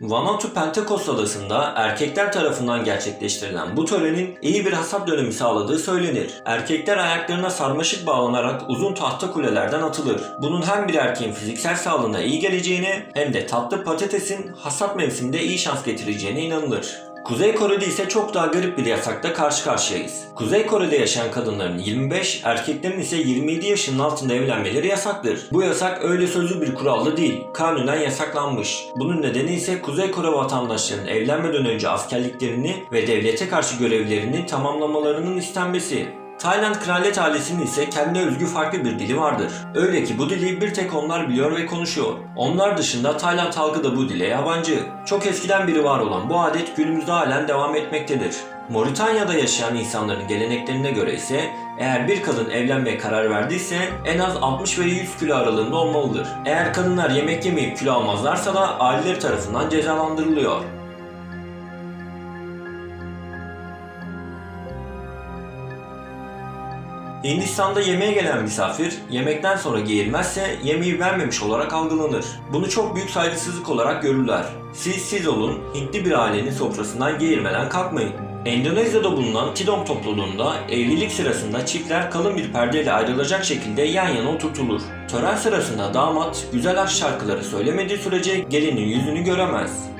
Vanuatu Pentecost adasında erkekler tarafından gerçekleştirilen bu törenin iyi bir hasat dönemi sağladığı söylenir. Erkekler ayaklarına sarmaşık bağlanarak uzun tahta kulelerden atılır. Bunun hem bir erkeğin fiziksel sağlığına iyi geleceğine hem de tatlı patatesin hasat mevsiminde iyi şans getireceğine inanılır. Kuzey Kore'de ise çok daha garip bir yasakla karşı karşıyayız. Kuzey Kore'de yaşayan kadınların 25, erkeklerin ise 27 yaşının altında evlenmeleri yasaktır. Bu yasak öyle sözlü bir kurallı değil, kanunen yasaklanmış. Bunun nedeni ise Kuzey Kore vatandaşlarının evlenmeden önce askerliklerini ve devlete karşı görevlerini tamamlamalarının istenmesi. Tayland kraliyet ailesinin ise kendine özgü farklı bir dili vardır. Öyle ki bu dili bir tek onlar biliyor ve konuşuyor. Onlar dışında Tayland halkı da bu dile yabancı. Çok eskiden beri var olan bu adet günümüzde halen devam etmektedir. Moritanya'da yaşayan insanların geleneklerine göre ise eğer bir kadın evlenmeye karar verdiyse en az 60 ve 100 kilo aralığında olmalıdır. Eğer kadınlar yemek yemeyip kilo almazlarsa da aileleri tarafından cezalandırılıyor. Hindistan'da yemeğe gelen misafir yemekten sonra giyilmezse yemeği vermemiş olarak algılanır. Bunu çok büyük saygısızlık olarak görürler. Siz siz olun, Hintli bir ailenin sofrasından giyilmeden kalkmayın. Endonezya'da bulunan Tidong topluluğunda evlilik sırasında çiftler kalın bir perdeyle ayrılacak şekilde yan yana oturtulur. Tören sırasında damat güzel aşk şarkıları söylemediği sürece gelinin yüzünü göremez.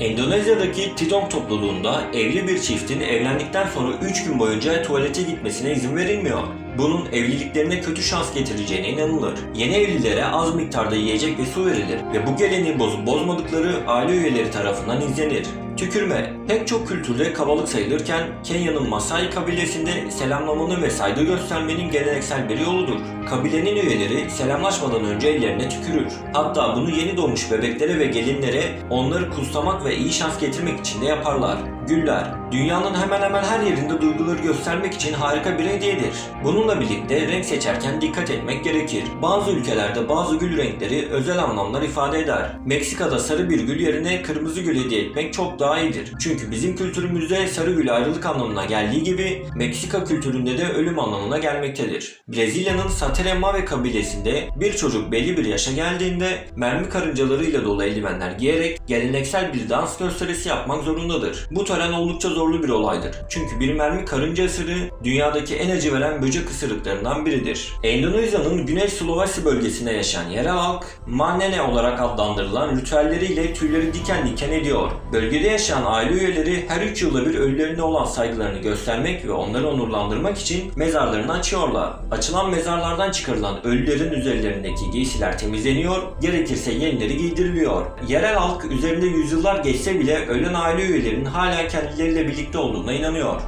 Endonezya'daki Tidong topluluğunda evli bir çiftin evlendikten sonra 3 gün boyunca tuvalete gitmesine izin verilmiyor. Bunun evliliklerine kötü şans getireceğine inanılır. Yeni evlilere az miktarda yiyecek ve su verilir ve bu geleneği bozup bozmadıkları aile üyeleri tarafından izlenir. Tükürme pek çok kültürde kabalık sayılırken Kenya'nın Masai kabilesinde selamlamanın ve saygı göstermenin geleneksel bir yoludur. Kabilenin üyeleri selamlaşmadan önce ellerine tükürür. Hatta bunu yeni doğmuş bebeklere ve gelinlere onları kutsamak ve iyi şans getirmek için de yaparlar. Güller, dünyanın hemen hemen her yerinde duyguları göstermek için harika bir hediyedir. Bununla birlikte renk seçerken dikkat etmek gerekir. Bazı ülkelerde bazı gül renkleri özel anlamlar ifade eder. Meksika'da sarı bir gül yerine kırmızı gül hediye etmek çok daha iyidir. Çünkü bizim kültürümüzde sarı gül ayrılık anlamına geldiği gibi Meksika kültüründe de ölüm anlamına gelmektedir. Brezilya'nın Sateremave kabilesinde bir çocuk belli bir yaşa geldiğinde mermi karıncalarıyla dolu eldivenler giyerek geleneksel bir dans gösterisi yapmak zorundadır. Bu tören oldukça zorlu bir olaydır. Çünkü bir mermi karınca ısırığı dünyadaki en acı veren böcek ısırıklarından biridir. Endonezya'nın Güney Sulawesi bölgesinde yaşayan yerel halk Manene olarak adlandırılan ritüelleriyle tüyleri diken diken ediyor. Bölgede yaşayan aile üyeleri her 3 yılda bir ölülerine olan saygılarını göstermek ve onları onurlandırmak için mezarlarını açıyorlar. Açılan mezarlardan çıkarılan ölülerin üzerlerindeki giysiler temizleniyor, gerekirse yenileri giydiriliyor. Yerel halk üzerinde yüzyıllar geçse bile ölen aile üyelerinin hala kendileriyle birlikte olduğuna inanıyor.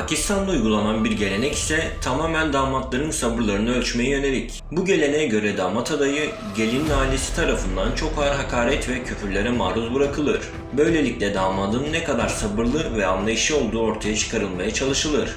Pakistan'da uygulanan bir gelenek ise tamamen damatların sabırlarını ölçmeye yönelik. Bu geleneğe göre damat adayı gelinin ailesi tarafından çok ağır hakaret ve küfürlere maruz bırakılır. Böylelikle damadın ne kadar sabırlı ve anlayışlı olduğu ortaya çıkarılmaya çalışılır.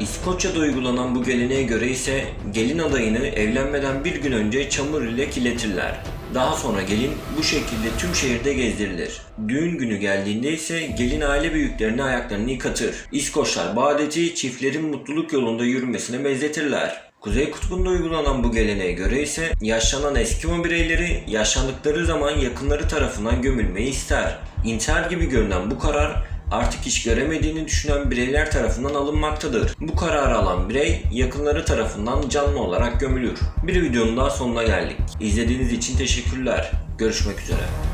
İskoçya'da uygulanan bu geleneğe göre ise gelin adayını evlenmeden bir gün önce çamur ile kirletirler. Daha sonra gelin bu şekilde tüm şehirde gezdirilir. Düğün günü geldiğinde ise gelin aile büyüklerine ayaklarını yıkatır. İskoçlar bu adeti çiftlerin mutluluk yolunda yürümesine benzetirler. Kuzey Kutbu'nda uygulanan bu geleneğe göre ise yaşlanan Eskimo bireyleri yaşlandıkları zaman yakınları tarafından gömülmeyi ister. İntihar gibi görünen bu karar artık hiç göremediğini düşünen bireyler tarafından alınmaktadır. Bu kararı alan birey yakınları tarafından canlı olarak gömülür. Bir videonun daha sonuna geldik. İzlediğiniz için teşekkürler. Görüşmek üzere.